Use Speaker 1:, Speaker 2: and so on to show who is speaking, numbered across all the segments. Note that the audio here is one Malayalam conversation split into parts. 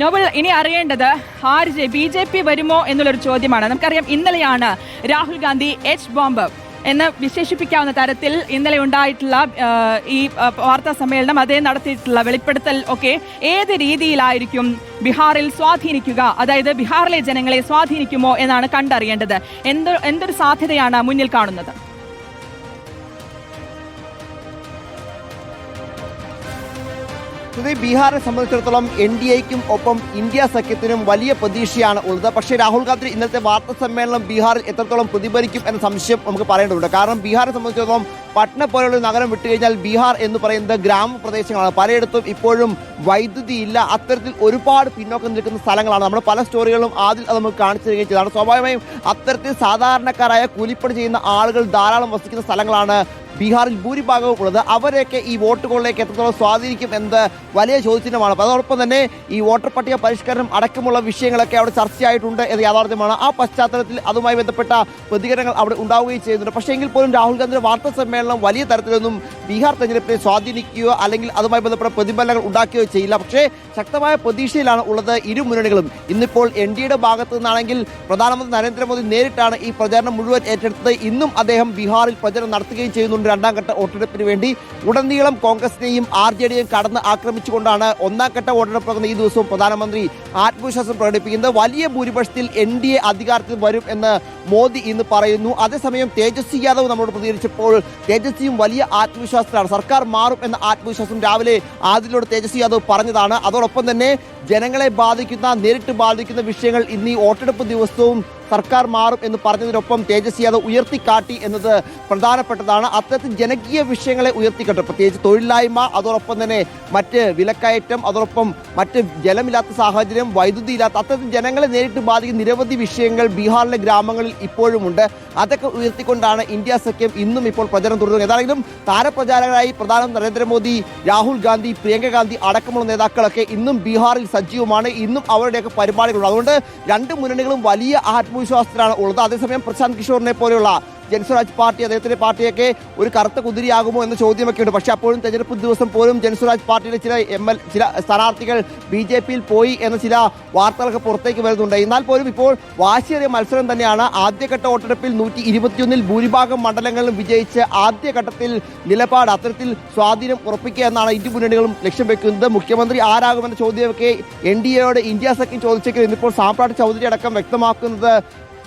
Speaker 1: നോബൽ ഇനി അറിയേണ്ടത് ആര് ജെ ബി ജെ പി വരുമോ എന്നുള്ളൊരു ചോദ്യമാണ്. നമുക്കറിയാം ഇന്നലെയാണ് രാഹുൽ ഗാന്ധി എച്ച് ബോംബ് എന്ന് വിശേഷിപ്പിക്കാവുന്ന തരത്തിൽ ഇന്നലെ ഉണ്ടായിട്ടുള്ള ഈ വാർത്താ സമ്മേളനം അതേ നടത്തിയിട്ടുള്ള വെളിപ്പെടുത്തൽ ഒക്കെ ഏത് രീതിയിലായിരിക്കും ബീഹാറിൽ സ്വാധീനിക്കുക? അതായത് ബീഹാറിലെ ജനങ്ങളെ സ്വാധീനിക്കുമോ എന്നാണ് കണ്ടറിയേണ്ടത്. എന്ത് എന്തൊരു സാധ്യതയാണ് മുന്നിൽ കാണുന്നത്?
Speaker 2: സുധി ബീഹാറിനെ സംബന്ധിച്ചിടത്തോളം എൻ ഡി എക്കും ഒപ്പം ഇന്ത്യ സഖ്യത്തിനും വലിയ പ്രതീക്ഷയാണ് ഉള്ളത്. പക്ഷേ രാഹുൽ ഗാന്ധി ഇന്നത്തെ വാർത്താ സമ്മേളനം ബീഹാറിൽ എത്രത്തോളം പ്രതിഫലിക്കും എന്ന സംശയം നമുക്ക് പറയേണ്ടതുണ്ട്. കാരണം ബീഹാറിനെ സംബന്ധിച്ചിടത്തോളം പട്ന പോലെയുള്ള നഗരം വിട്ടുകഴിഞ്ഞാൽ ബീഹാർ എന്ന് പറയുന്നത് ഗ്രാമപ്രദേശങ്ങളാണ്. പലയിടത്തും ഇപ്പോഴും വൈദ്യുതി ഇല്ല. അത്തരത്തിൽ ഒരുപാട് പിന്നോക്കം നിൽക്കുന്ന സ്ഥലങ്ങളാണ്. നമ്മൾ പല സ്റ്റോറികളും ആദ്യം അത് നമുക്ക് കാണിച്ചു തരികയും ചെയ്തതാണ്. സ്വാഭാവികമായും അത്തരത്തിൽ സാധാരണക്കാരായ കൂലിപ്പണി ചെയ്യുന്ന ആളുകൾ ധാരാളം വസിക്കുന്ന സ്ഥലങ്ങളാണ് ബീഹാറിൽ ഭൂരിഭാഗവും ഉള്ളത്. അവരെയൊക്കെ ഈ വോട്ടുകളിലേക്ക് എത്രത്തോളം സ്വാധീനിക്കും എന്നത് വലിയ ചോദ്യചിഹ്നമാണ് അതോടൊപ്പം തന്നെ ഈ വോട്ടർ പട്ടിക പരിഷ്കരണം അടക്കമുള്ള വിഷയങ്ങളൊക്കെ അവിടെ ചർച്ചയായിട്ടുണ്ട് എന്ന് യാഥാർത്ഥ്യമാണ്. ആ പശ്ചാത്തലത്തിൽ അതുമായി ബന്ധപ്പെട്ട പ്രതികരണങ്ങൾ അവിടെ ഉണ്ടാവുകയും ചെയ്യുന്നുണ്ട്. പക്ഷേ എങ്കിൽ പോലും രാഹുൽ ഗാന്ധിയുടെ വാർത്താ സമ്മേളനം വലിയ തരത്തിലൊന്നും ബീഹാർ തെരഞ്ഞെടുപ്പിനെ സ്വാധീനിക്കുകയോ അല്ലെങ്കിൽ അതുമായി ബന്ധപ്പെട്ട പ്രതിഫലനങ്ങൾ ഉണ്ടാക്കുകയോ ചെയ്യില്ല. പക്ഷേ ശക്തമായ പ്രതീക്ഷയിലാണ് ഉള്ളത് ഇരു മുന്നണികളും. ഇന്നിപ്പോൾ എൻ ഡി എയുടെ ഭാഗത്തു നിന്നാണെങ്കിൽ പ്രധാനമന്ത്രി നരേന്ദ്രമോദി നേരിട്ടാണ് ഈ പ്രചാരണം മുഴുവൻ ഏറ്റെടുത്തത്. ഇന്നും അദ്ദേഹം ബീഹാറിൽ പ്രചരണം നടത്തുകയും ചെയ്യുന്നുണ്ട്. രണ്ടാം ഘട്ട വോട്ടെടുപ്പിന് വേണ്ടി ഉടനീളം കോൺഗ്രസിനെയും ആർ ജെ ഡിയെയും കടന്ന് ആക്രമിച്ചുകൊണ്ടാണ് ഒന്നാം ഘട്ട വോട്ടെടുപ്പ് ഈ ദിവസവും പ്രധാനമന്ത്രി ആത്മവിശ്വാസം പ്രകടിപ്പിക്കുന്നത്. വലിയ ഭൂരിപക്ഷത്തിൽ എൻ ഡി എ അധികാരത്തിൽ വരും എന്ന് മോദി ഇന്ന് പറയുന്നു. അതേസമയം തേജസ്വി യാദവ് നമ്മളോട് പ്രതികരിച്ചപ്പോൾ തേജസ്വിയും വലിയ ആത്മവിശ്വാസത്തിലാണ്. സർക്കാർ മാറും എന്ന ആത്മവിശ്വാസം രാവിലെ ആദ്യത്തിലൂടെ തേജസ്വി യാദവ് പറഞ്ഞതാണ്. അതോടൊപ്പം തന്നെ ജനങ്ങളെ ബാധിക്കുന്ന നേരിട്ട് ബാധിക്കുന്ന വിഷയങ്ങൾ ഇന്ന് ഈ വോട്ടെടുപ്പ് ദിവസവും സർക്കാർ മാറും എന്ന് പറഞ്ഞതിനൊപ്പം തേജസ്വി യാദവ് ഉയർത്തിക്കാട്ടി എന്നത് പ്രധാനപ്പെട്ടതാണ്. അത്തരത്തിൽ ജനകീയ വിഷയങ്ങളെ ഉയർത്തിക്കാട്ടും. പ്രത്യേകിച്ച് തൊഴിലില്ലായ്മ അതോടൊപ്പം തന്നെ മറ്റ് വിലക്കയറ്റം അതോടൊപ്പം മറ്റ് ജലമില്ലാത്ത സാഹചര്യം വൈദ്യുതി ഇല്ലാത്ത അത്തരത്തിൽ ജനങ്ങളെ നേരിട്ട് ബാധിക്കുന്ന നിരവധി വിഷയങ്ങൾ ബീഹാറിലെ ഗ്രാമങ്ങളിൽ ഇപ്പോഴുമുണ്ട് അതൊക്കെ ഉയർത്തിക്കൊണ്ടാണ് ഇന്ത്യ സഖ്യം ഇന്നും ഇപ്പോൾ പ്രചരണം തുടരുന്നത്. ഏതാണെങ്കിലും താരപ്രചാരകരായി പ്രധാനമന്ത്രി നരേന്ദ്രമോദി രാഹുൽ ഗാന്ധി പ്രിയങ്ക ഗാന്ധി അടക്കമുള്ള നേതാക്കളൊക്കെ ഇന്നും ബീഹാറിൽ സജീവമാണ്. ഇന്നും അവരുടെയൊക്കെ പരിപാടികളുണ്ട്. അതുകൊണ്ട് രണ്ട് മുന്നണികളും വലിയ ആത്മവിശ്വാസത്തിലാണ് ഉള്ളത്. അതേസമയം പ്രശാന്ത് കിഷോറിനെ പോലെയുള്ള ജൻസ്വരാജ് പാർട്ടി അദ്ദേഹത്തിന്റെ പാർട്ടിയൊക്കെ ഒരു കറുത്ത കുതിരിയാകുമോ എന്ന ചോദ്യമൊക്കെ ഉണ്ട്. പക്ഷേ അപ്പോഴും തെരഞ്ഞെടുപ്പ് ദിവസം പോലും ജൻസ്വരാജ് പാർട്ടിയിലെ ചില എം എൽ ചില സ്ഥാനാർത്ഥികൾ ബി ജെ പിയിൽ പോയി എന്ന ചില വാർത്തകളൊക്കെ പുറത്തേക്ക് വരുന്നുണ്ട്. എന്നാൽ പോലും ഇപ്പോൾ വാശിയേറിയ മത്സരം തന്നെയാണ് ആദ്യഘട്ട വോട്ടെടുപ്പിൽ നൂറ്റി ഇരുപത്തിയൊന്നിൽ ഭൂരിഭാഗം മണ്ഡലങ്ങളിലും വിജയിച്ച് ആദ്യഘട്ടത്തിൽ നിലപാട് അത്തരത്തിൽ സ്വാധീനം ഉറപ്പിക്കുക എന്നാണ് ഇരു മുന്നണികളും ലക്ഷ്യം വെക്കുന്നത്. മുഖ്യമന്ത്രി ആരാകുമെന്ന ചോദ്യമൊക്കെ എൻ ഡി എയോട് ഇന്ത്യ സഖ്യം ചോദിച്ചെങ്കിൽ ഇന്നിപ്പോൾ സാമ്പ്രാട്ട് ചൗധരി അടക്കം വ്യക്തമാക്കുന്നത്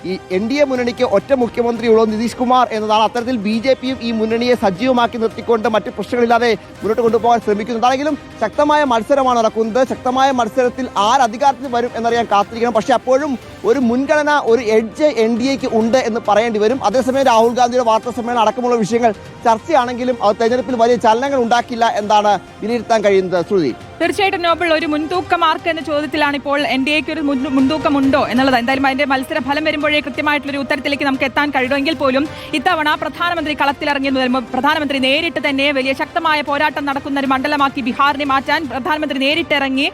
Speaker 2: ഈ എൻ ഡി എ മുന്നണിക്ക് ഒറ്റ മുഖ്യമന്ത്രിയുള്ളൂ നിതീഷ് കുമാർ എന്നതാണ് അത്തരത്തിൽ ബി ജെ പിയും ഈ മുന്നണിയെ സജീവമാക്കി നിർത്തിക്കൊണ്ട് മറ്റ് പ്രശ്നങ്ങളില്ലാതെ മുന്നോട്ട് കൊണ്ടുപോകാൻ ശ്രമിക്കുന്നുണ്ടാണെങ്കിലും ശക്തമായ മത്സരമാണ് നടക്കുന്നത്. ശക്തമായ മത്സരത്തിൽ ആര് അധികാരത്തിൽ വരും എന്നറിയാൻ കാത്തിരിക്കണം. പക്ഷേ അപ്പോഴും ഒരു മുൻഗണന ഒരു എഡ്ജ് എൻ ഡി എക്ക് ഉണ്ട് എന്ന് പറയേണ്ടി വരും. അതേസമയം രാഹുൽ ഗാന്ധിയുടെ വാർത്താ സമ്മേളനം അടക്കമുള്ള വിഷയങ്ങൾ ചർച്ചയാണെങ്കിലും അത് തെരഞ്ഞെടുപ്പിൽ വലിയ ചലനങ്ങൾ ഉണ്ടാക്കില്ല എന്നാണ് വിലയിരുത്താൻ കഴിയുന്നത്. ശ്രുതി.
Speaker 1: തീർച്ചയായിട്ടും നോബിൾ ഒരു മുൻതൂക്ക മാർക്ക് എന്ന ചോദ്യത്തിലാണ് ഇപ്പോൾ എൻ ഡി എക്ക് ഒരു മുൻതൂക്കം ഉണ്ടോ എന്നുള്ളത്. എന്തായാലും അതിന്റെ മത്സര ഫലം വരുമ്പോഴേ കൃത്യമായിട്ടുള്ള ഒരു ഉത്തരത്തിലേക്ക് നമുക്ക് എത്താൻ കഴിയുമെങ്കിൽ പോലും ഇത്തവണ പ്രധാനമന്ത്രി കളത്തിലിറങ്ങി വരുമ്പോൾ പ്രധാനമന്ത്രി നേരിട്ട് തന്നെ വലിയ ശക്തമായ പോരാട്ടം നടക്കുന്ന ഒരു മണ്ഡലമാക്കി ബീഹാറിനെ മാറ്റാൻ പ്രധാനമന്ത്രി നേരിട്ടിറങ്ങി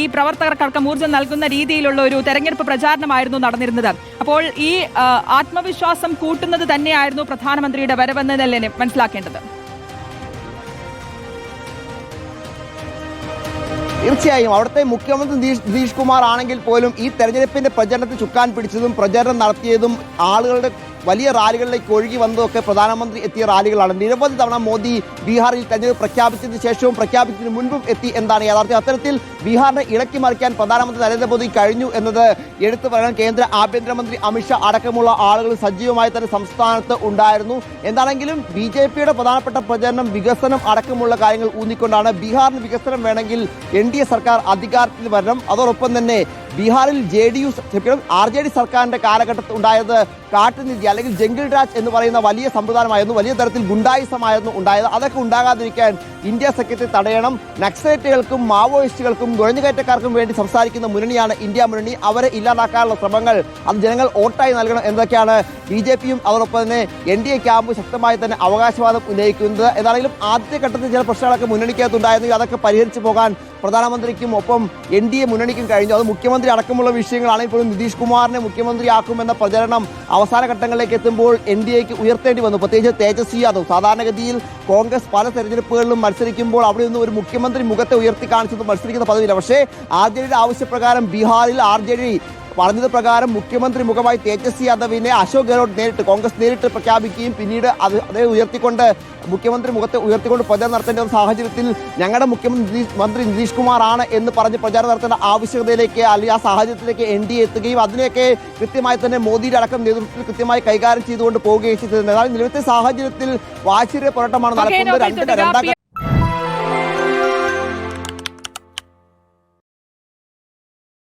Speaker 1: ഈ പ്രവർത്തകർക്കടക്കം ഊർജം നൽകുന്ന രീതിയിലുള്ള ഒരു തെരഞ്ഞെടുപ്പ് പ്രചാരണമായിരുന്നു നടന്നിരുന്നത്. അപ്പോൾ ഈ ആത്മവിശ്വാസം കൂട്ടുന്നത് തന്നെയായിരുന്നു പ്രധാനമന്ത്രിയുടെ വരവെന്ന് തന്നെ മനസ്സിലാക്കേണ്ടത്.
Speaker 2: തീർച്ചയായും അവിടുത്തെ മുഖ്യമന്ത്രി നിതീഷ് നിതീഷ് കുമാർ ആണെങ്കിൽ പോലും ഈ തെരഞ്ഞെടുപ്പിന്റെ പ്രചരണത്തിൽ ചുക്കാൻ പിടിച്ചതും പ്രചരണം നടത്തിയതും ആളുകളുടെ വലിയ റാലികളിലേക്ക് ഒഴുകി വന്നതൊക്കെ പ്രധാനമന്ത്രി എത്തിയ റാലികളാണ്. നിരവധി തവണ മോദി ബീഹാറിൽ തെരഞ്ഞെടുപ്പ് പ്രഖ്യാപിച്ചതിന് ശേഷവും പ്രഖ്യാപിച്ചതിന് മുൻപും എത്തി എന്താണ് യാഥാർത്ഥ്യം. അത്തരത്തിൽ ബീഹാറിനെ ഇളക്കി മറിക്കാൻ പ്രധാനമന്ത്രി നരേന്ദ്രമോദി കഴിഞ്ഞു എന്നത് എടുത്തു പറയാൻ കേന്ദ്ര ആഭ്യന്തരമന്ത്രി അമിത്ഷാ അടക്കമുള്ള ആളുകൾ സജീവമായി തന്നെ സംസ്ഥാനത്ത് ഉണ്ടായിരുന്നു. എന്താണെങ്കിലും ബി ജെ പിയുടെ പ്രധാനപ്പെട്ട പ്രചരണം വികസനം അടക്കമുള്ള കാര്യങ്ങൾ ഊന്നിക്കൊണ്ടാണ് ബീഹാറിന് വികസനം വേണമെങ്കിൽ എൻ ഡി എ സർക്കാർ അധികാരത്തിൽ വരണം. അതോടൊപ്പം തന്നെ ബീഹാറിൽ J D U R J D സർക്കാരിന്റെ കാലഘട്ടത്തിൽ ഉണ്ടായത് കാട്ടുനിധി അല്ലെങ്കിൽ ജംഗിൾ രാജ് എന്ന് പറയുന്ന വലിയ സമ്പ്രദായമായിരുന്നു വലിയ തരത്തിൽ ഗുണ്ടായുസമായിരുന്നു ഉണ്ടായത്. അതൊക്കെ ഉണ്ടാകാതിരിക്കാൻ ഇന്ത്യ സഖ്യത്തെ തടയണം. നക്സലേറ്റുകൾക്കും മാവോയിസ്റ്റുകൾക്കും നുഴഞ്ഞുകയറ്റക്കാർക്കും വേണ്ടി സംസാരിക്കുന്ന മുന്നണിയാണ് ഇന്ത്യ മുന്നണി. അവരെ ഇല്ലാതാക്കാനുള്ള ശ്രമങ്ങൾ അത് ജനങ്ങൾ വോട്ടായി നൽകണം എന്നതൊക്കെയാണ് ബി ജെ പിയും അതോടൊപ്പം തന്നെ എൻ ഡി എ ക്യാമ്പ് ശക്തമായി തന്നെ അവകാശവാദം ഉന്നയിക്കുന്നത്. ഏതാണെങ്കിലും ആദ്യഘട്ടത്തിൽ ചില പ്രശ്നങ്ങളൊക്കെ മുന്നണിക്കകത്തുണ്ടായിരുന്നു. അതൊക്കെ പരിഹരിച്ചു പോകാൻ പ്രധാനമന്ത്രിക്കും ഒപ്പം എൻ ഡി എ മുന്നണിക്കും കഴിഞ്ഞു. അത് മുഖ്യമന്ത്രി മുഖ്യമന്ത്രി അടക്കമുള്ള വിഷയങ്ങളാണെങ്കിൽ പോലും നിതീഷ് കുമാറിനെ മുഖ്യമന്ത്രിയാക്കുമെന്ന പ്രചരണം അവസാന ഘട്ടങ്ങളിലേക്ക് എത്തുമ്പോൾ എൻ ഡി എക്ക് ഉയർത്തേണ്ടി വന്നു. പ്രത്യേകിച്ച് തേജസ്വി യാദവ്. സാധാരണഗതിയിൽ കോൺഗ്രസ് പല തെരഞ്ഞെടുപ്പുകളിലും മത്സരിക്കുമ്പോൾ അവിടെ നിന്ന് ഒരു മുഖ്യമന്ത്രി മുഖത്തെ ഉയർത്തി കാണിച്ചത് മത്സരിക്കുന്ന പദവിയില്ല പക്ഷേ ആർ ജെ ഡിയുടെ ആവശ്യപ്രകാരം ബീഹാറിൽ ആർ ജെ ഡി പറഞ്ഞത് പ്രകാരം മുഖ്യമന്ത്രി മുഖമായി തേജസ്വി യാദവിനെ അശോക് ഗെഹ്ലോട്ട് നേരിട്ട് കോൺഗ്രസ് നേരിട്ട് പ്രഖ്യാപിക്കുകയും പിന്നീട് അത് അതേ ഉയർത്തിക്കൊണ്ട് മുഖ്യമന്ത്രി മുഖത്തെ ഉയർത്തിക്കൊണ്ട് പ്രചാരണം നടത്തേണ്ട ഒരു സാഹചര്യത്തിൽ ഞങ്ങളുടെ മുഖ്യമന്ത്രി മന്ത്രി നിതീഷ് കുമാർ ആണ് എന്ന് പറഞ്ഞ് പ്രചാരണം നടത്തേണ്ട ആവശ്യകതയിലേക്ക് അല്ലെങ്കിൽ ആ സാഹചര്യത്തിലേക്ക് എൻ ഡി എ എത്തുകയും അതിനെയൊക്കെ കൃത്യമായി തന്നെ മോദിയുടെ അടക്കം നേതൃത്വത്തിൽ കൃത്യമായി കൈകാര്യം ചെയ്തുകൊണ്ട് പോവുകയും ചെയ്തിരുന്നത് നിലവിലത്തെ സാഹചര്യത്തിൽ വാശിയുടെ പോരാട്ടമാണ് നടക്കുന്നത് രണ്ട് രണ്ടാം.